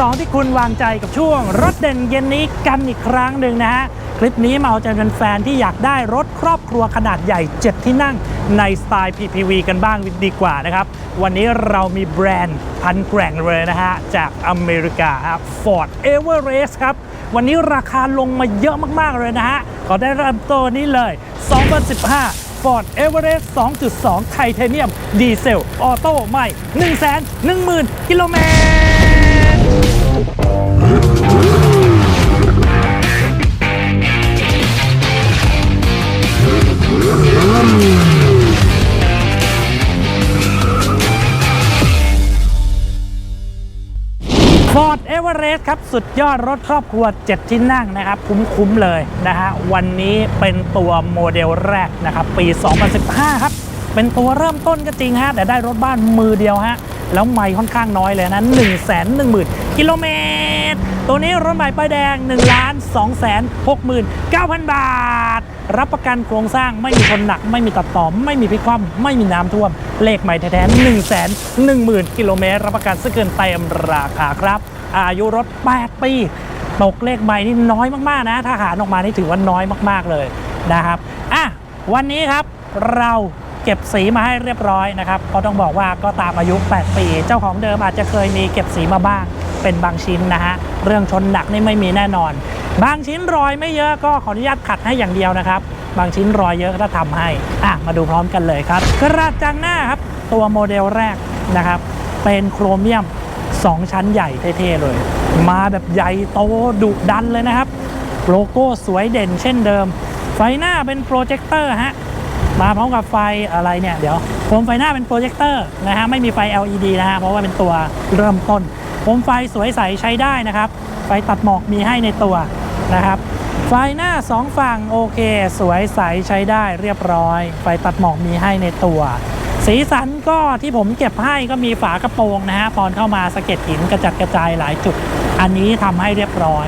ศิปกรรถมือสองที่คุณวางใจกับช่วง รถเด่นเย็นนี้กันอีกครั้งหนึ่งนะฮะ คลิปนี้มาเอาใจแฟนๆที่อยากได้รถครอบครัวขนาดใหญ่ 7 ที่นั่งในสไตล์ PPV กันบ้างดีกว่านะครับ วันนี้เรามีแบรนด์พันแกร่งเลยนะฮะ จากอเมริกาครับ Ford Everest ครับ วันนี้ราคาลงมาเยอะมากๆเลยนะฮะขอได้เริ่มต้นนี้เลย 2015 Ford Everest 2.2 ไทเทเนียม ดีเซล ออโต้ใหม่ 110,000 กิโลเมตร Ford Everest ครับ สุดยอดรถครอบครัว 7 ที่นั่งนะครับ คุ้ม ๆ เลยนะฮะ วันนี้เป็นตัวโมเดลแรกนะครับ ปี 2015 ครับ เป็นตัวเริ่มต้นก็จริงฮะ แต่ได้รถบ้านมือเดียวฮะ แล้วไม่ค่อนข้างน้อยเลยนะ1 1 0 0 0 0 กิโลเมตร ตัวนี้รถใหม่ป้ายแดง1 2 6 9 0 0 0 บาท รับประกันโครงสร้างไม่มีชนหนัก ไม่มีตัดต่อมไม่มีพลิกคว่ำไม่มีน้ำท่วม เลขใหม่แท้ๆ1 1 0 0 0 0 กิโลเมตร รับประกันซึ่งเกินเต็มราคาครับ อายุรถ 8 ปีตกเลขใหม่นี่น้อยมากๆนะ ถ้าหารออกมานี่ถือว่าน้อยมากๆเลยนะครับอะวันนี้ครับเรา เก็บสีมาให้เรียบร้อยนะครับก็ต้องบอกว่าก็ตามอายุ 8 ปี เจ้าของเดิมอาจจะเคยมีเก็บสีมาบ้าง เป็นบางชิ้นนะฮะเรื่องชนหนักนี่ไม่มีแน่นอน บางชิ้นรอยไม่เยอะก็ขออนุญาตขัดให้อย่างเดียวนะครับ บางชิ้นรอยเยอะก็ทำให้อะมาดูพร้อมกันเลยครับกระจังหน้าครับตัวโมเดลแรกนะครับ เป็นโครเมียม 2 ชั้นใหญ่เท่ๆเลย มาแบบใหญ่โตดุดันเลยนะครับ โลโก้สวยเด่นเช่นเดิม ไฟหน้าเป็นโปรเจคเตอร์ฮะ มาพร้อมกับไฟอะไรเนี่ย เดี๋ยวโคมไฟหน้าเป็นโปรเจคเตอร์นะฮะไม่มีไฟ LED นะฮะเพราะว่าเป็นตัวเริ่มต้นโคมไฟสวยใสใช้ได้นะครับ ไฟตัดหมอกมีให้ในตัวนะครับไฟหน้าสองฝั่งโอเค สวยใสใช้ได้เรียบร้อย ไฟตัดหมอกมีให้ในตัว สีสันก็ที่ผมเก็บให้ก็มีฝากระโปรงนะฮะตอนเข้ามาสะเก็ดหินกระจัดกระจายหลายจุด อันนี้ทำให้เรียบร้อย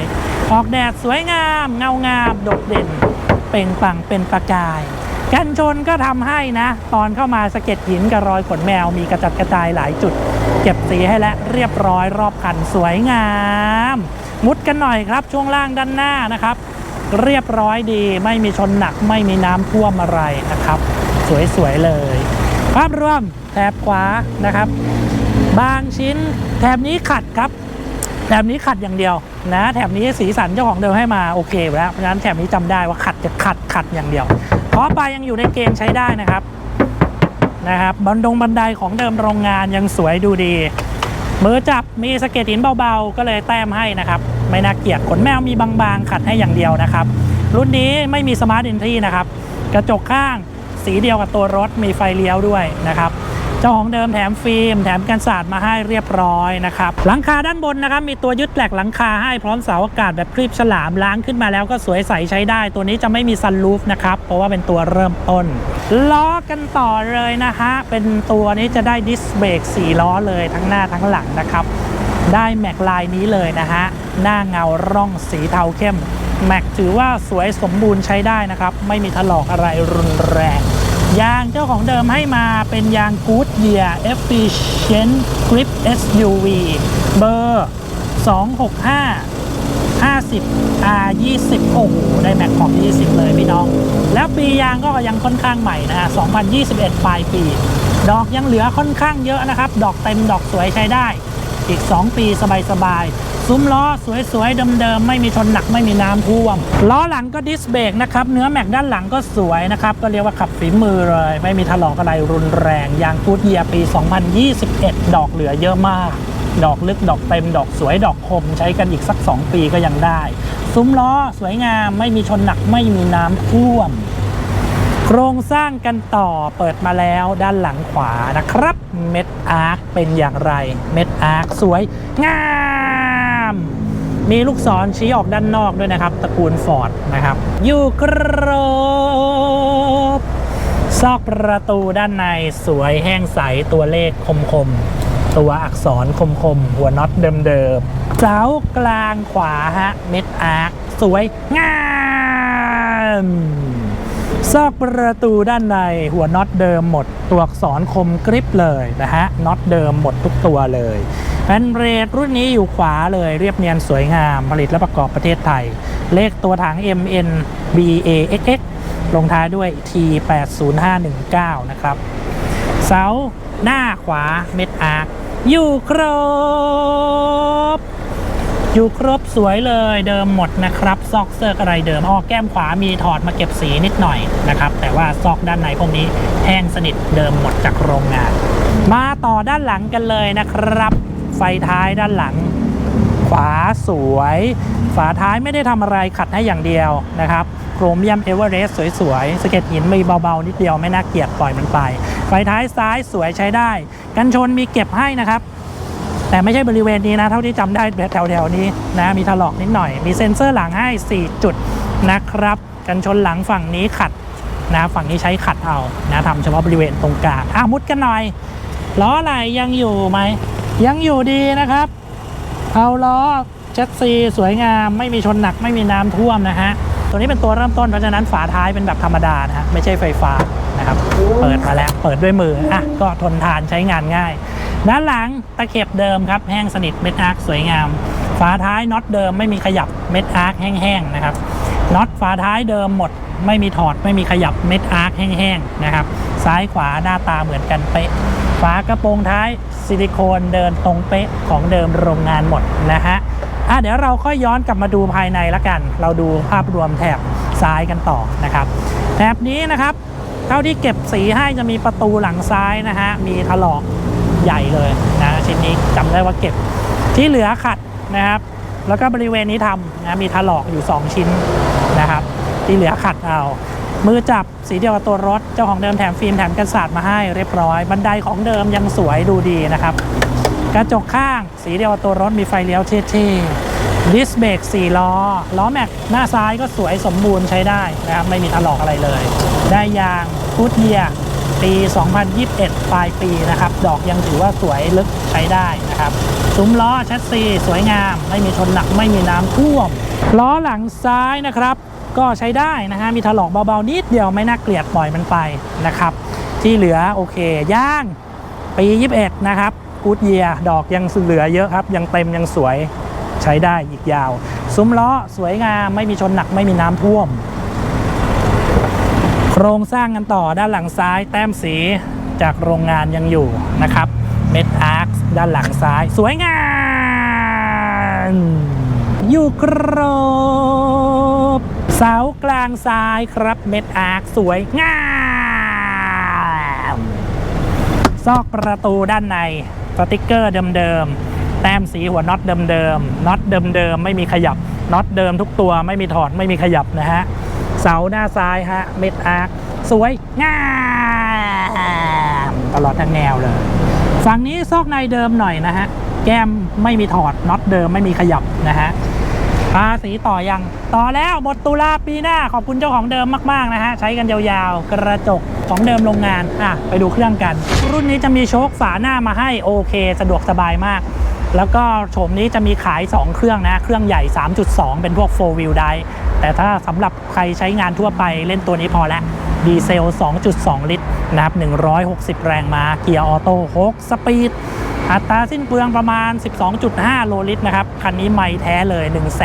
ออกแดดสวยงาม เงางาม โดดเด่น เปล่งปลั่งเป็นประกาย กันชนก็ทำให้นะ ตอนเข้ามาสะเก็ดหินกับรอยขนแมวมีกระจัดกระจายหลายจุด เก็บสีให้แล้วเรียบร้อยรอบคันสวยงาม มุดกันหน่อยครับช่วงล่างด้านหน้านะครับ เรียบร้อยดีไม่มีชนหนักไม่มีน้ำท่วมอะไรนะครับ สวยๆเลย ภาพรวมแถบขวานะครับ บางชิ้นแถบนี้ขัดครับแถบนี้ขัดอย่างเดียวนะแถบนี้สีสันเจ้าของเดิมให้มาโอเคอยู่แล้วเพราะฉะนั้นแถบนี้จำได้ว่าขัดจะขัดขัดอย่างเดียว ขอไปยังอยู่ในเกณฑ์ใช้ได้นะครับนะครับบันดงบันไดของเดิมโรงงานยังสวยดูดี มือจับมีสเก็ตหินเบาๆ ก็เลยแต้มให้นะครับ ไม่น่าเกลียดขนแมวมีบางๆ ขัดให้อย่างเดียวนะครับ รุ่นนี้ไม่มีสมาร์ทอินทรีนะครับ กระจกข้างสีเดียวกับตัวรถมีไฟเลี้ยวด้วยนะครับ เจ้าของเดิมแถมฟิล์มแถมกันสาดมาให้เรียบร้อยนะครับหลังคาด้านบนนะครับมีตัวยึดแหลกหลังคาให้พร้อมเสาอากาศแบบคลีบฉลามล้างขึ้นมาแล้วก็สวยใสใช้ได้ ตัวนี้จะไม่มีซันรูฟนะครับเพราะว่าเป็นตัวเริ่มต้นล้อกันต่อเลยนะฮะเป็นตัวนี้จะได้ดิสเบรก4ล้อเลยทั้งหน้าทั้งหลังนะครับได้แม็กลายนี้เลยนะฮะหน้าเงาร่องสีเทาเข้มแม็กถือว่าสวยสมบูรณ์ใช้ได้นะครับ ไม่มีถลอกอะไรรุนแรง ยางเจ้าของเดิมให้มาเป็นยาง Goodyear Efficient Grip SUV เบอร์ 265 50 R 20โอ้โหได้แม็กของ 20 เลยพี่น้อง แล้วปียางก็ยังค่อนข้างใหม่นะฮะ 2021 ปลายปี ดอกยังเหลือค่อนข้างเยอะนะครับ ดอกเต็มดอกสวยใช้ได้ อีก 2 ปีสบายๆ ซุ้มล้อสวยๆ เดิมๆ ไม่มีชนหนักไม่มีน้ำท่วม ล้อหลังก็ดิสเบรกนะครับ เนื้อแม็กด้านหลังก็สวยนะครับ ก็เรียกว่าขับฝีมือเลย ไม่มีถลอกอะไรรุนแรง ยางกูดเยียปี 2021 ดอกเหลือเยอะมาก ดอกลึกดอกเต็มดอกสวยดอกคม ใช้กันอีกสัก 2 ปีก็ยังได้ ซุ้มล้อสวยงามไม่มีชนหนักไม่มีน้ำท่วม โครงสร้างกันต่อเปิดมาแล้วด้านหลังขวานะครับ เม็ดอาร์คเป็นอย่างไร เม็ดอาร์คสวย งาม มีลูกศรชี้ออกด้านนอกด้วยนะครับ ตระกูลฟอร์ดนะครับ อยู่ครบซอกประตูด้านในสวยแห้งใสตัวเลขคมๆ ตัวอักษรคมๆ หัวน็อตเดิมๆเสากลางขวาฮะ เม็ดอาร์คสวย งาม ซอกประตูด้านในหัวน็อตเดิมหมดตัวอักษรคมกริบเลยนะฮะน็อตเดิมหมดทุกตัวเลยแผ่นเบรกรุ่นนี้อยู่ขวาเลยเรียบเนียนสวยงามผลิตและประกอบประเทศไทย เลขตัวถัง MN BAXX ลงท้ายด้วย T80519 นะครับ เสาหน้าขวาเม็ดอาร์อยู่ครบ อยู่ครบสวยเลยเดิมหมดนะครับ ซอกเซิร์กอะไรเดิมอ้อแก้มขวามีถอดมาเก็บสีนิดหน่อยนะครับ แต่ว่าซอกด้านในพวกนี้แห้งสนิทเดิมหมดจากโรงงาน มาต่อด้านหลังกันเลยนะครับ ไฟท้ายด้านหลัง ขวาสวย ฝาท้ายไม่ได้ทำอะไรขัดให้อย่างเดียวนะครับโครเมียมเอเวอเรสต์สวยๆสเก็ดหินมีเบาๆ นิดเดียวไม่น่าเกลียดปล่อยมันไป ไฟท้ายซ้ายสวยใช้ได้ กันชนมีเก็บให้นะครับ แต่ไม่ใช่บริเวณนี้นะ เท่าที่จำได้แถวๆนี้นะมีถลอกนิดหน่อย มีเซ็นเซอร์หลังให้ 4 จุดนะครับ กันชนหลังฝั่งนี้ขัดนะฝั่งนี้ใช้ขัดเอานะทำเฉพาะบริเวณตรงกลางอะมุดกันหน่อยล้ออะไรยังอยู่ไหมยังอยู่ดีนะครับ เอาล้อเจ็ตซีสวยงามไม่มีชนหนักไม่มีน้ำท่วมนะฮะตัวนี้เป็นตัวเริ่มต้นเพราะฉะนั้นฝาท้ายเป็นแบบธรรมดานะฮะไม่ใช่ไฟฟ้านะครับ เปิดมาแล้วเปิดด้วยมืออะก็ทนทานใช้งานง่าย ด้านหลังตะเข็บเดิมครับแห้งสนิทเม็ดอาร์คสวยงาม ฝาท้ายน็อตเดิมไม่มีขยับเม็ดอาร์คแห้งๆนะครับน็อตฝาท้ายเดิมหมด ไม่มีถอดไม่มีขยับเม็ดอาร์คแห้งๆนะครับซ้ายขวาหน้าตาเหมือนกันเป๊ะฝากระโปรงท้ายซิลิโคนเดินตรงเป๊ะของเดิมโรงงานหมดนะฮะอะเดี๋ยวเราค่อยย้อนกลับมาดูภายในละกัน เราดูภาพรวมแถบซ้ายกันต่อนะครับแถบนี้นะครับเท่าที่เก็บสีให้จะมีประตูหลังซ้ายนะฮะมีถลอก ใหญ่เลยนะชิ้นนี้จำได้ว่าเก็บที่เหลือขัดนะครับ แล้วก็บริเวณนี้ทำนะมีถลอกอยู่ 2 ชิ้นนะครับ ที่เหลือขัดเอา มือจับสีเดียวกับตัวรถ เจ้าของเดิมแถมฟิล์มแถมกันศาสตมาให้เรียบร้อย บันไดของเดิมยังสวยดูดีนะครับ กระจกข้างสีเดียวกับตัวรถมีไฟเลี้ยวเท่ๆดิสเบรก4ล้อ ล้อแม็กหน้าซ้ายก็สวยสมบูรณ์ใช้ได้นะครับ ไม่มีถลอกอะไรเลย ได้ยางฟูดเยีย ปี 2021 ปลายปีนะครับ ดอกยังถือว่าสวยลึกใช้ได้นะครับซุ้มล้อแชสซีสวยงาม ไม่มีชนหนักไม่มีน้ำท่วม ล้อหลังซ้ายนะครับ ก็ใช้ได้นะฮะมีถลอกเบาๆนิดเดียวไม่น่าเกลียดปล่อยมันไปนะครับ ที่เหลือโอเคย่างปี 21 นะครับกูดเยียดอกยังเหลือเยอะครับ ยังเต็มยังสวยใช้ได้อีกยาว ซุ้มล้อสวยงามไม่มีชนหนักไม่มีน้ำท่วม โครงสร้างกันต่อด้านหลังซ้าย แต้มสีจากโรงงานยังอยู่นะครับ เม็ดอาร์คด้านหลังซ้าย สวยงามอยู่ครบเสากลางซ้ายครับเม็ดอาร์คสวยงามซอกประตูด้านในสติกเกอร์เดิมๆแต้มสีหัวน็อตเดิมๆน็อตเดิมๆไม่มีขยับน็อตเดิมทุกตัวไม่มีถอดไม่มีขยับนะฮะ เสาหน้าซ้ายฮะ เม็ดอาร์คสวยงามตลอดทั้งแนวเลย ฝั่งนี้ซอกในเดิมหน่อยนะฮะ แก้มไม่มีถอดน็อตเดิมไม่มีขยับนะฮะภาษีต่อยัง ต่อแล้วหมดตุลาปีหน้าขอบคุณเจ้าของเดิมมาก ๆ นะฮะ ใช้กันยาวๆ กระจกของเดิมโรงงาน อะ ไปดูเครื่องกัน รุ่นนี้จะมีโชคฝาหน้ามาให้โอเคสะดวกสบายมาก แล้วก็โฉมนี้จะมีขาย 2 เครื่องนะ เครื่องใหญ่ 3.2 เป็นพวก 4 wheel drive แต่ถ้าสำหรับใครใช้งานทั่วไปเล่นตัวนี้พอแล้วดีเซล 2.2 ลิตรนะครับ 160 แรงม้าเกียร์ออโต้6สปีดอัตราสิ้นเปลืองประมาณ 12.5 โลลิตรนะครับ คันนี้ไม่แท้เลย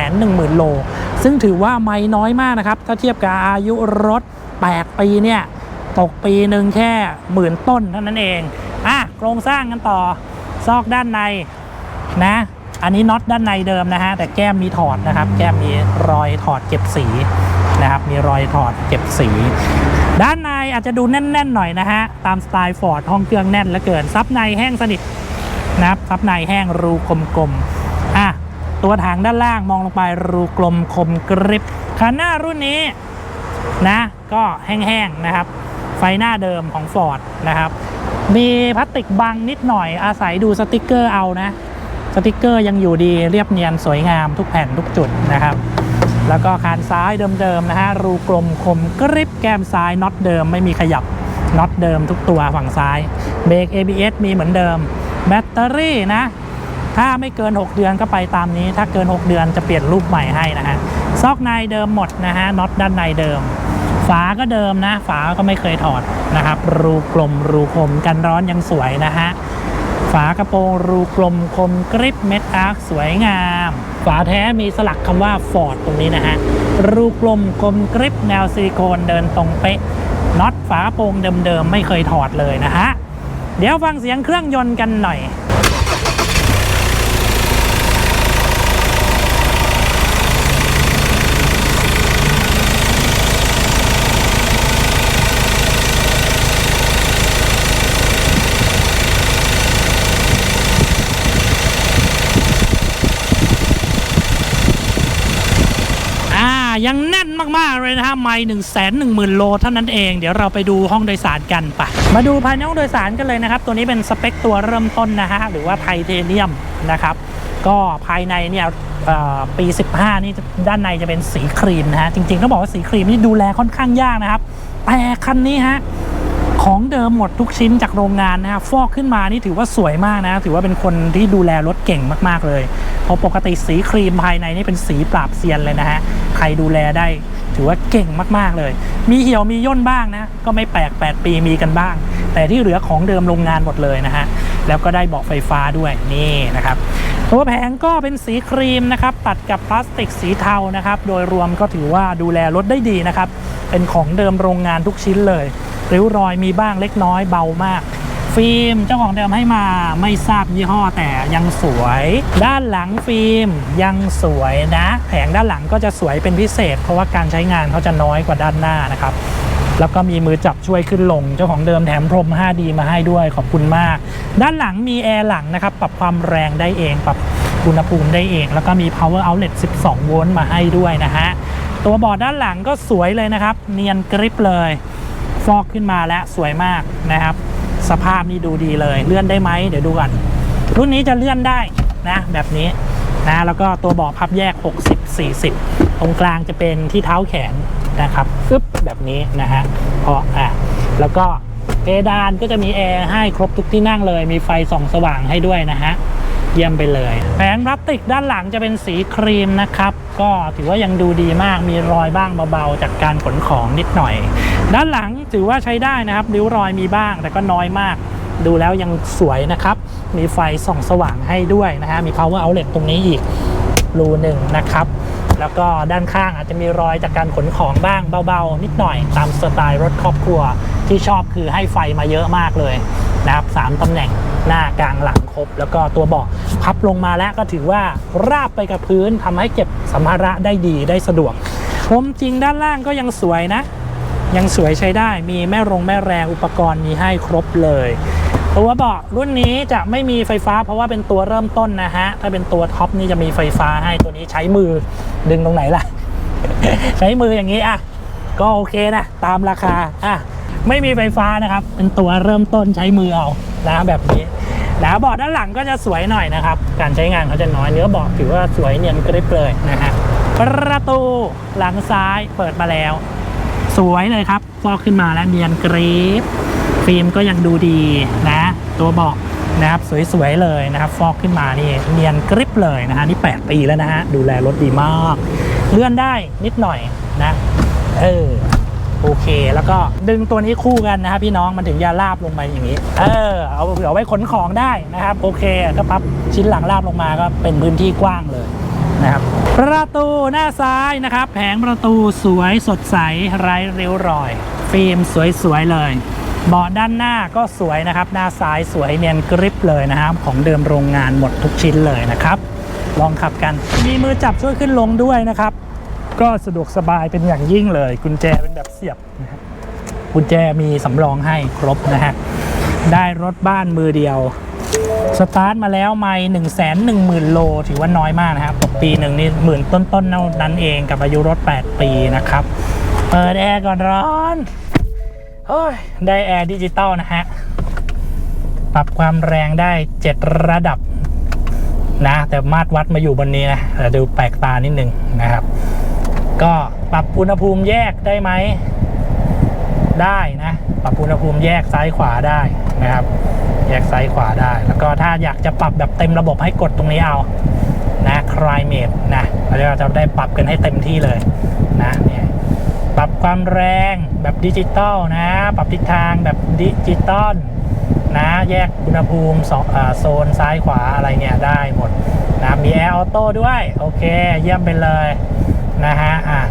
110,000 โล ซึ่งถือว่าไม่น้อยมากนะครับ ถ้าเทียบกับอายุรถ 8 ปีเนี่ย ตกปีหนึ่งแค่หมื่นต้นเท่านั้นเอง อะ โครงสร้างกันต่อ ซอกด้านในนะ อันนี้น็อตด้านในเดิมนะฮะแต่แก้มมีถอดนะครับ แก้มมีรอยถอดเก็บสีนะครับ มีรอยถอดเก็บสี ด้านในอาจจะดูแน่น ๆ หน่อยนะฮะตามสไตล์ฟอร์ดห้องเครื่องแน่นเหลือเกินซับในแห้งสนิทนะครับซับในแห้งรูกลมๆอะตัวถังด้านล่างมองลงไปรูกลมคมกริบคันหน้ารุ่นนี้นะก็แห้งๆนะครับ ไฟหน้าเดิมของ Ford นะครับมีพลาสติกบังนิดหน่อยอาศัยดูสติกเกอร์เอานะ สติกเกอร์ยังอยู่ดีเรียบเนียนสวยงามทุกแผ่นทุกจุดนะครับ แล้วก็คานซ้ายเดิมๆนะฮะรูกลมคมกริบแก้มซ้ายน็อตเดิมไม่มีขยับน็อตเดิมทุกตัวฝั่งซ้ายเบรก ABS มีเหมือนเดิม แบตเตอรี่นะ ถ้าไม่เกิน 6 เดือนก็ไปตามนี้ ถ้าเกิน 6 เดือนจะเปลี่ยนรูปใหม่ให้นะฮะซอกในเดิมหมดนะฮะน็อตด้านในเดิม ฝาก็เดิมนะ ฝาก็ไม่เคยถอดนะครับ รูกลมรูคมกันร้อนยังสวยนะฮะ ฝากระโปรงรูกลมคมกริปเม็ดอาร์คสวยงาม ฝาแท้มีสลักคำว่า Ford ตรงนี้นะฮะ รูกลมคมกริปแนวซิลิโคนเดินตรงเป๊ะน็อตฝากระโปรงเดิมๆ ไม่เคยถอดเลยนะฮะ เดี๋ยวฟังเสียงเครื่องยนต์กันหน่อย อ่า ยังแน่นมากๆเลยนะฮะไม่หนึ่งแสนหนึ่งหมื่นโลเท่านั้นเอง เดี๋ยวเราไปดูห้องโดยสารกันไปมาดูภายในห้องโดยสารกันเลยนะครับ ตัวนี้เป็นสเปคตัวเริ่มต้นนะฮะหรือว่าไทเทเนียมนะครับก็ภายในเนี่ยปี 15 นี่ด้านในจะเป็นสีครีมนะฮะ จริงๆต้องบอกว่าสีครีมนี่ดูแลค่อนข้างยากนะครับ แต่คันนี้ฮะ ของเดิมหมดทุกชิ้นจากโรงงานนะฮะ ฟอกขึ้นมานี่ถือว่าสวยมากนะ ถือว่าเป็นคนที่ดูแลรถเก่งมากๆเลย เพราะปกติสีครีมภายในนี่เป็นสีปราบเซียนเลยนะฮะ ใครดูแลได้ถือว่าเก่งมากๆเลย มีเหี่ยวมีย่นบ้างนะ ก็ไม่แปลก 8 ปีมีกันบ้าง แต่ที่เหลือของเดิมโรงงานหมดเลยนะฮะ แล้วก็ได้เบาะไฟฟ้าด้วยนี่นะครับ ตัวแผงก็เป็นสีครีมนะครับ ตัดกับพลาสติกสีเทานะครับ โดยรวมก็ถือว่าดูแลรถได้ดีนะครับ เป็นของเดิมโรงงานทุกชิ้นเลย ริ้วรอยมีบ้างเล็กน้อยเบามาก ฟิล์มเจ้าของเดิมให้มาไม่ทราบยี่ห้อแต่ยังสวย ด้านหลังฟิล์มยังสวยนะ แผงด้านหลังก็จะสวยเป็นพิเศษ เพราะว่าการใช้งานเขาจะน้อยกว่าด้านหน้านะครับแล้วก็มีมือจับช่วยขึ้นลง เจ้าของเดิมแถมพรม 5D มาให้ด้วยขอบคุณมาก ด้านหลังมีแอร์หลังนะครับ ปรับความแรงได้เอง ปรับอุณหภูมิได้เอง แล้วก็มี power outlet 12 โวลต์มาให้ด้วยนะฮะ ตัวบอร์ดด้านหลังก็สวยเลยนะครับ เนียนกริปเลย ฟอกขึ้นมาแล้วสวยมากนะครับ สภาพนี่ดูดีเลย เลื่อนได้ไหมเดี๋ยวดูกันรุ่นนี้จะเลื่อนได้นะแบบนี้นะแล้วก็ตัวเบาะพับแยก 60 40 ตรงกลางจะเป็นที่เท้าแขนนะครับปึ๊บแบบนี้นะฮะพออะแล้วก็เพดานก็จะมีแอร์ให้ครบทุกที่นั่งเลย มีไฟส่องสว่างให้ด้วยนะฮะเยี่ยมไปเลยแผงพลาสติกด้านหลังจะเป็นสีครีมนะครับ ก็ถือว่ายังดูดีมากมีรอยบ้างเบาๆ จากการขนของนิดหน่อย ด้านหลัง ถือว่าใช้ได้นะครับริ้วรอยมีบ้างแต่ก็น้อยมาก ดูแล้วยังสวยนะครับ มีไฟส่องสว่างให้ด้วยนะฮะมี power outlet ตรงนี้อีกรูหนึ่งนะครับ แล้วก็ด้านข้างอาจจะมีรอยจากการขนของบ้างเบาๆ นิดหน่อยตามสไตล์รถครอบครัวที่ชอบคือให้ไฟมาเยอะมากเลยนะครับสามตำแหน่งหน้ากลางหลังครบ แล้วก็ตัวเบาะพับลงมาแล้วก็ถือว่าราบไปกับพื้นทำให้เก็บสัมภาระได้ดีได้สะดวกพรมจริงด้านล่างก็ยังสวยนะ ยังสวยใช้ได้มีแม่รงแม่แรงอุปกรณ์มีให้ครบเลย ตัวเบาะรุ่นนี้จะไม่มีไฟฟ้า เพราะว่าเป็นตัวเริ่มต้นนะฮะ ถ้าเป็นตัวท็อปนี่จะมีไฟฟ้าให้ตัวนี้ใช้มือดึงตรงไหนล่ะ ใช้มืออย่างนี้อะก็โอเคนะ ตามราคาอะไม่มีไฟฟ้านะครับ เป็นตัวเริ่มต้นใช้มือเอานะแบบนี้นะเบาะด้านหลังก็จะสวยหน่อยนะครับ การใช้งานเขาจะน้อยเนื้อเบาะถือว่าสวยเนียนกริบเลยนะฮะประตูหลังซ้ายเปิดมาแล้ว สวยเลยครับฟอกขึ้นมาแล้วเนียนกรีบฟิล์มก็ยังดูดีนะ ตัวเบาะนะครับสวยๆเลยนะครับ ฟอกขึ้นมานี่เนียนกริบเลยนะฮะนี่ 8 ปีแล้วนะฮะดูแลรถดีมาก เลื่อนได้นิดหน่อยนะเออโอเค แล้วก็ดึงตัวนี้คู่กันนะครับพี่น้องมันถึงจะลาบลงมาอย่างนี้ เออเอาเผื่อไว้ขนของได้นะครับ โอเคก็พับชิ้นหลังลาบลงมาก็เป็นพื้นที่กว้างเลย นะครับ ประตูหน้าซ้ายนะครับ แผงประตูสวยสดใสไร้ริ้วรอย ฟิล์มสวยๆเลยเบาะด้านหน้าก็สวยนะครับ หน้าซ้ายสวยเนียนกริบเลยนะครับ ของเดิมโรงงานหมดทุกชิ้นเลยนะครับ ลองขับกัน มีมือจับช่วยขึ้นลงด้วยนะครับ ก็สะดวกสบายเป็นอย่างยิ่งเลย กุญแจเป็นแบบเสียบนะครับกุญแจมีสำรองให้ครบนะฮะ ได้รถบ้านมือเดียว สตาร์ทมาแล้วไม่หนึ่งแสนหนึ่งหมื่นโล ถือว่าน้อยมากนะครับตกปีหนึ่งนี่หมื่นต้นๆเท่านั้นเองกับอายุรถ 8 ปีนะครับ เปิดแอร์ก่อนร้อนโอ้ยได้แอร์ดิจิตอลนะฮะ ปรับความแรงได้ 7 ระดับนะ แต่มาตรวัดมาอยู่บนนี้นะแต่ดูแปลกตานิดนึงนะครับ ก็ปรับอุณหภูมิแยกได้ไหม ได้นะ ปรับอุณหภูมิแยกซ้ายขวาได้นะครับ แยกซ้ายขวาได้ แล้วก็ถ้าอยากจะปรับแบบเต็มระบบให้กดตรงนี้เอานะ climate นะเราจะได้ปรับกันให้เต็มที่เลยนะเนี่ยปรับความแรงแบบดิจิตอลนะ ปรับทิศทางแบบดิจิตอลนะแยกอุณหภูมิโซนซ้ายขวาอะไรเนี่ยได้หมดนะมีแอร์ออโต้ด้วย โอเค เยี่ยมไปเลยนะฮะอะ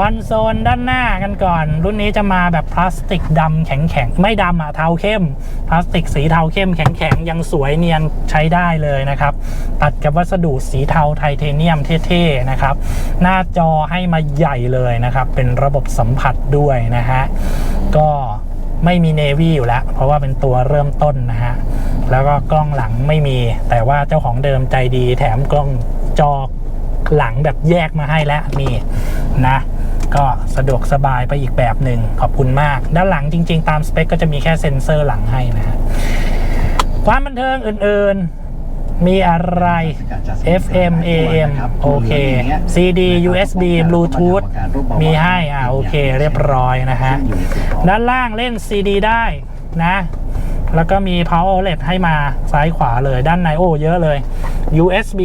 คอนโซลด้านหน้ากันก่อน รุ่นนี้จะมาแบบพลาสติกดำแข็งๆ ไม่ดำอะเทาเข้ม พลาสติกสีเทาเข้มแข็งๆ ยังสวยเนียนใช้ได้เลยนะครับ ตัดกับวัสดุสีเทาไทเทเนียมเท่ๆนะครับ หน้าจอให้มาใหญ่เลยนะครับ เป็นระบบสัมผัสด้วยนะฮะ ก็ไม่มีเนวี่อยู่แล้ว เพราะว่าเป็นตัวเริ่มต้นนะฮะ แล้วก็กล้องหลังไม่มี แต่ว่าเจ้าของเดิมใจดีแถมกล้องจอหลังแบบแยกมาให้แล้วมีนะ ก็สะดวกสบายไปอีกแบบหนึ่งขอบคุณมาก ด้านหลังจริง ๆ ตามสเปคก็จะมีแค่เซ็นเซอร์หลังให้นะฮะความบันเทิงอื่นๆ มีอะไร FM AM โอเค CD USB Bluetooth มีให้อ่าโอเค เรียบร้อยนะฮะ ด้านล่างเล่น CD ได้นะ แล้วก็มี power outlet ให้มาซ้ายขวาเลยด้านในโอ้เยอะเลย USB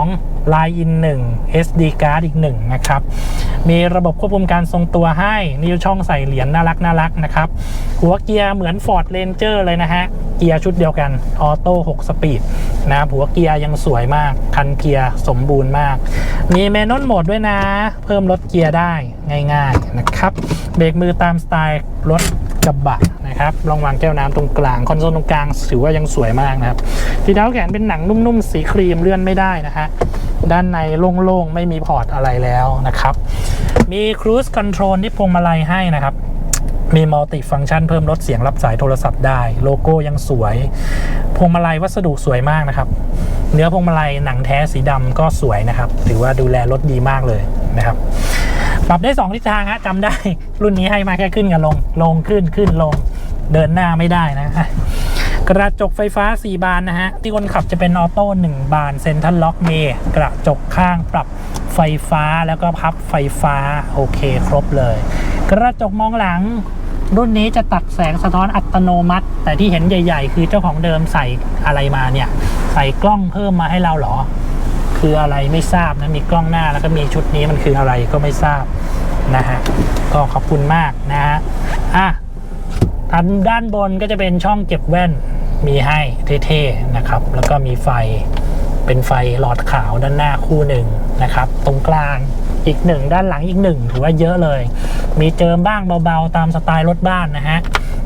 2 Line in 1 SD card อีก 1 นะครับ มีระบบควบคุมการทรงตัวให้นี่ช่องใส่เหรียญน่ารักน่ารักนะครับ หัวเกียร์เหมือน Ford Ranger เลยนะฮะ เกียร์ชุดเดียวกันออโต้6สปีดนะครับหัวเกียร์ยังสวยมาก คันเกียร์สมบูรณ์มาก มีเมน u นโหมดด้วยนะ เพิ่มลดเกียร์ได้ง่ายๆนะครับเบรกมือตามสไตล์รถกระบะนะครับรองวางแก้วน้ำตรงกลาง คอนโซลตรงกลางถือว่ายังสวยมากนะครับที่เท้าแขนเป็นหนังนุ่มๆ สีครีมเลื่อนไม่ได้นะฮะด้านในโล่งๆ ไม่มีพอร์ตอะไรแล้วนะครับ มี Cruise Control ที่พวงมาลัยให้นะครับ มีมัลติฟัง c t ชันเพิ่มลดเสียงรับสายโทรศัพท์ได้ โลโก้ยังสวย พวงมาลัยวัสดุสวยมากนะครับ เนื้อพวงมาลัยหนังแท้สีดำก็สวยนะครับ ถือว่าดูแลรถดีมากเลยนะครับปรับได้ 2 ทิศทางฮะจำได้ รุ่นนี้ให้มาแค่ขึ้นกับลง ลงขึ้นขึ้นลง เดินหน้าไม่ได้นะกระจกไฟฟ้า 4 บานนะฮะ ที่คนขับจะเป็นออโต้1บานเซ็นทรัลล็อกเมกระจกข้างปรับ ไฟฟ้าแล้วก็พับไฟฟ้าโอเคครบเลย กระจกมองหลัง รุ่นนี้จะตัดแสงสะท้อนอัตโนมัติ แต่ที่เห็นใหญ่ ๆ คือเจ้าของเดิมใส่อะไรมาเนี่ย ใส่กล้องเพิ่มมาให้เราเหรอ คืออะไรไม่ทราบนะมีกล้องหน้าแล้วก็มีชุดนี้มันคืออะไรก็ไม่ทราบนะฮะก็ขอบคุณมากนะฮะอะทางด้านบนก็จะเป็นช่องเก็บแว่นมีให้เท่ๆนะครับ แล้วก็มีไฟเป็นไฟหลอดขาวด้านหน้าคู่หนึ่ง นะครับ ตรงกลางอีกหนึ่งด้านหลังอีกหนึ่งถือว่าเยอะเลย มีเจิมบ้างเบาๆ ตามสไตล์รถบ้านนะฮะ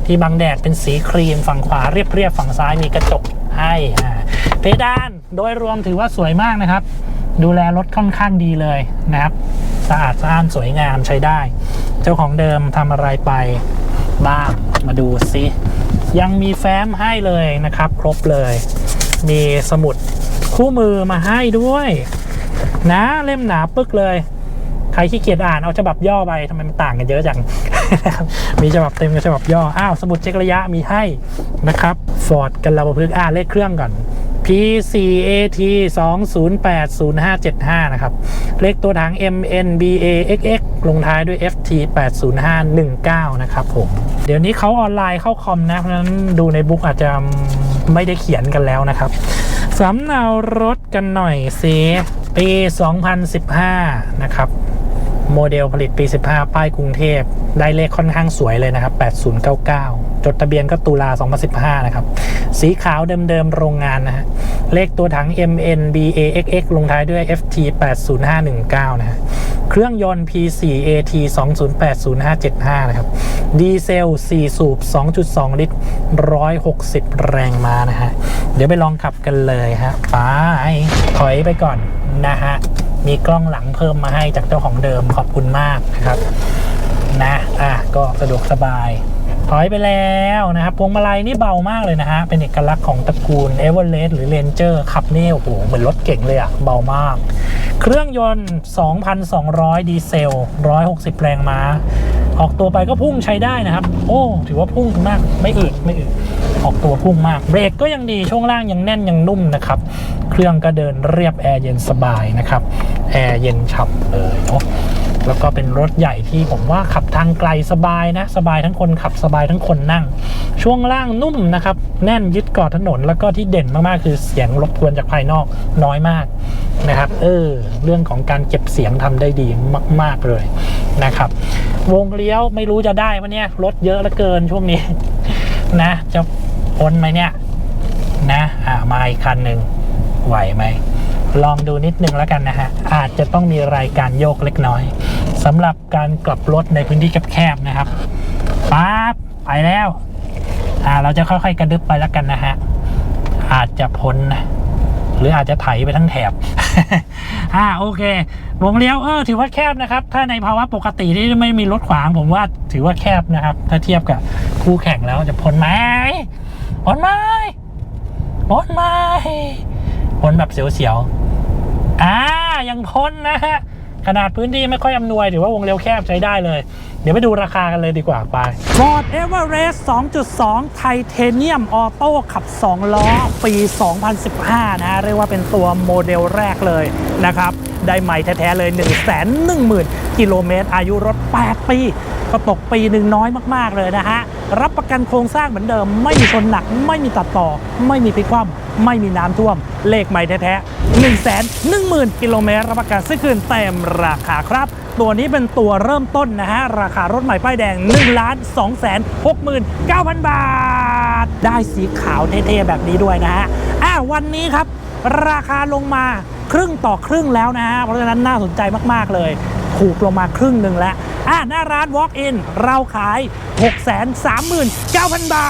ที่บังแดดเป็นสีครีมฝั่งขวาเรียบๆฝั่งซ้ายมีกระจกให้เพดานโดยรวมถือว่าสวยมากนะครับ ดูแลรถค่อนข้างดีเลยนะครับ สะอาดสะอ้านสวยงามใช้ได้ เจ้าของเดิมทำอะไรไปบ้างมาดูซิยังมีแฟ้มให้เลยนะครับ ครบเลย มีสมุดคู่มือมาให้ด้วย นะเล่มหนาปึกเลย ใครขี้เกียจอ่านเอาฉบับย่อไปทำไมมันต่างกันเยอะจังมีฉบับเต็มกับฉบับย่ออ้าวสมุดเช็คระยะมีให้นะครับ Ford กันเราพึกษ์อ่านเลขเครื่องก่อน P4AT 2080575 นะครับ เลขตัวถัง MNBAXX ลงท้ายด้วย FT 80519 นะครับผม เดี๋ยวนี้เขาออนไลน์เข้าคอมนะ เพราะฉะนั้นดูในบุ๊กอาจจะไม่ได้เขียนกันแล้วนะครับ สำเนารถกันหน่อยสิปี 2015 นะครับ โมเดลผลิตปี 15 ป้ายกรุงเทพ ได้เลขค่อนข้างสวยเลยนะครับ 8099 จดทะเบียนก็ตุลา 2015 นะครับ สีขาวเดิมๆ โรงงานนะฮะ เลขตัวถัง MNBAXX ลงท้ายด้วย FT 80519 นะฮะ เครื่องยนต์ P4AT 2080575 นะครับ ดีเซล 4 สูบ 2.2 ลิตร 160 แรงม้านะฮะ เดี๋ยวไปลองขับกันเลยฮะไปถอยไปก่อนนะฮะ มีกล้องหลังเพิ่มมาให้จากเจ้าของเดิมขอบคุณมากนะครับ นะ อะ ก็สะดวกสบาย ถอยไปแล้วนะครับพวงมาลัยนี่เบามากเลยนะฮะ เป็นเอกลักษณ์ของตระกูล e v e r e s t หรือ Ranger ขับนี่โอ้โหเหมือนรถเก่งเลยอะเบามาก เครื่องยนต์ 2,200 ดีเซล 160 แรงม้า ออกตัวไปก็พุ่งใช้ได้นะครับ โอ้ ถือว่าพุ่งมากไม่อึดไม่อึดออกตัวพุ่งมาก เบรกก็ยังดีช่วงล่างยังแน่นยังนุ่มนะครับ เครื่องก็เดินเรียบแอร์เย็นสบายนะครับแอร์เย็นฉ่ำเลยเนาะ แล้วก็เป็นรถใหญ่ที่ผมว่าขับทางไกลสบายนะ สบายทั้งคนขับสบายทั้งคนนั่ง ช่วงล่างนุ่มนะครับ แน่นยึดเกาะถนน แล้วก็ที่เด่นมากๆ คือเสียงรบกวนจากภายนอกน้อยมากนะครับ เออ เรื่องของการเก็บเสียงทำได้ดีมาก ๆเลยนะครับ วงเลี้ยวไม่รู้จะได้ปะเนี่ยรถเยอะเหลือเกินช่วงนี้นะ จะพ้นไหมเนี่ยนะ อ่ามาอีกคันหนึ่งไหวไหม ลองดูนิดนึงแล้วกันนะฮะ อาจจะต้องมีรายการโยกเล็กน้อยสำหรับการกลับรถในพื้นที่แคบๆนะครับปั๊บไปแล้วอ่าเราจะค่อยๆกระดึบไปแล้วกันนะฮะ อาจจะพ้นนะหรืออาจจะไถไปทั้งแถบ อ่าโอเควงเลี้ยวเออถือว่าแคบนะครับ ถ้าในภาวะปกติที่ไม่มีรถขวางผมว่าถือว่าแคบนะครับ ถ้าเทียบกับคู่แข่งแล้วจะพ้นไหมพ้นไหมพ้นไหมพ้นแบบเสียวๆ อ่ายังพ้นนะฮะขนาดพื้นที่ไม่ค่อยอำนวยถือว่าวงเลี้ยวแคบใช้ได้เลย เดี๋ยวไปดูราคากันเลยดีกว่าไป Ford Everest 2.2ไทเทเนียมออโต้ขับ 2 ล้อ ปี 2015นะฮะเรียกว่าเป็นตัวโมเดลแรกเลยนะครับ ได้ใหม่แท้ๆเลย 1 1 0 0 0 0 กิโลเมตร อายุรถ 8 ปี ก็ตกปีหนึ่งน้อยมากๆเลยนะฮะ รับประกันโครงสร้างเหมือนเดิม ไม่มีชนหนัก ไม่มีตัดต่อ ไม่มีพลิกคว่ำ ไม่มีน้ำท่วม เลขใหม่แท้ๆ1 1 0 0 0 0 กิโลเมตรรับประกันซื้อคืนเต็มราคาครับ ตัวนี้เป็นตัวเริ่มต้นนะฮะ ราคารถใหม่ป้ายแดง1ล้าน2แสน69,000 บาท ได้สีขาวเท่ๆแบบนี้ด้วยนะฮะอะวันนี้ครับ ราคาลงมาครึ่งต่อครึ่งแล้วนะฮะ เพราะฉะนั้นน่าสนใจมากๆเลย ถูกลงมาครึ่งหนึ่งแล้วอะหน้าร้าน Walk In เราขาย 639,000 บา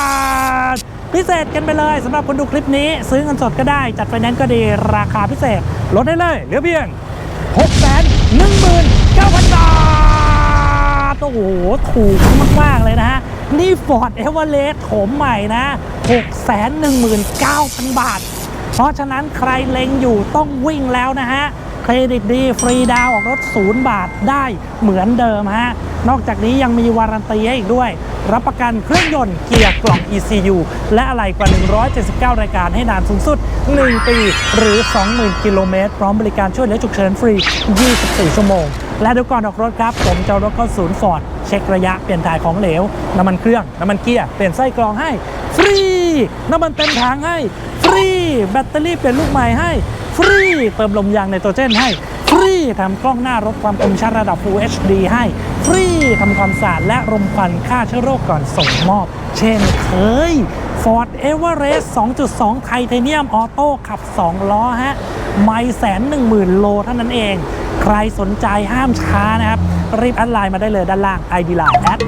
ท พิเศษกันไปเลยสำหรับคนดูคลิปนี้ ซื้อเงินสดก็ได้ จัดไฟแนนซ์ก็ดีราคาพิเศษ ลดได้เลย เหลือเพียง619,000 บาท โอ้โห ถูกมาก ๆ เลยนะฮะ นี่ Ford Everest โถมใหม่นะ 619,000 บาท เพราะฉะนั้นใครเล็งอยู่ต้องวิ่งแล้วนะฮะ เครดิตดี ฟรีดาวออกรถ 0 บาทได้เหมือนเดิมฮะ นอกจากนี้ยังมีวารันตีให้อีกด้วย รับประกันเครื่องยนต์เกียร์กล่อง ECU และอะไรกว่า 179 รายการให้นานสูงสุด 1 ปี หรือ 20,000 กิโลเมตร พร้อมบริการช่วยเหลือฉุกเฉินฟรี 24 ชั่วโมง และเดี๋ยวก่อนออกรถครับ ผมจะเอารถเข้าศูนย์ฟอร์ดเช็คระยะเปลี่ยนถ่ายของเหลวน้ำมันเครื่องน้ำมันเกียร์เปลี่ยนไส้กรองให้ฟรีน้ำมันเต็มถังให้ รีแบตเตอรี่เปลี่ยนลูกใหม่ให้ ฟรีเติมลมยางในตัวเจนให้ ฟรีทำกล้องหน้ารถความคมชัดระดับ Full HD ให้ ฟรีทำความสะอาดและรมควันฆ่าเชื้อโรคก่อนส่งมอบ เช่นเคย Ford Everest 2.2ไทเทเนียมออโต้ขับ 2 ล้อฮะ ไม่แสนหนึ่งหมื่นโลเท่านั้นเอง ใครสนใจห้ามช้านะครับ รีบแอดไลน์มาได้เลยด้านล่าง ID Line at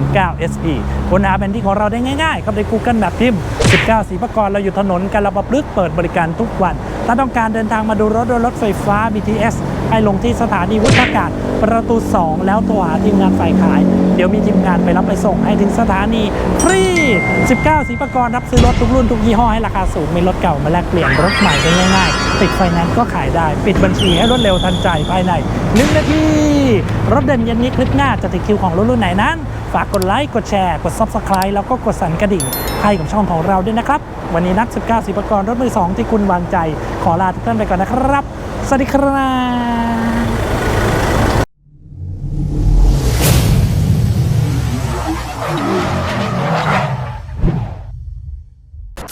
19 SE คนหาแบนที่ของเราได้ง่ายๆเข้าไป Google แบบพิมพ์19สีประกรเราอยู่ถนนกาลปะพลึกเปิดบริการทุกวัน ถ้าต้องการเดินทางมาดูรถโดยรถไฟฟ้า BTS ให้ลงที่สถานีวุฒากาศประตู 2 แล้วโทรหาทีมงานฝ่ายขาย เดี๋ยวมีทีมงานไปรับไปส่งให้ถึงสถานีฟรี 19 สีประกรรับซื้อรถทุกรุ่นทุกยี่ห้อให้ราคาสูง มีรถเก่ามาแลกเปลี่ยนรถใหม่ได้ง่ายๆ ติดไฟแนนซ์ก็ขายได้ ปิดบัญชีให้รวดเร็วทันใจภายใน1นาที รถเด่นเย็นนี้คลิปหน้าจะติดคิวของรถรุ่นไหนนั้น ฝากกดไลค์กดแชร์กด Subscribe แล้วก็กดสั่นกระดิ่งให้กับช่องของเราด้วยนะครับ วันนี้นัก19สีประกรรถมือสองที่คุณวางใจ ขอลาทุกท่านไปก่อนนะครับ สวัสดีครับ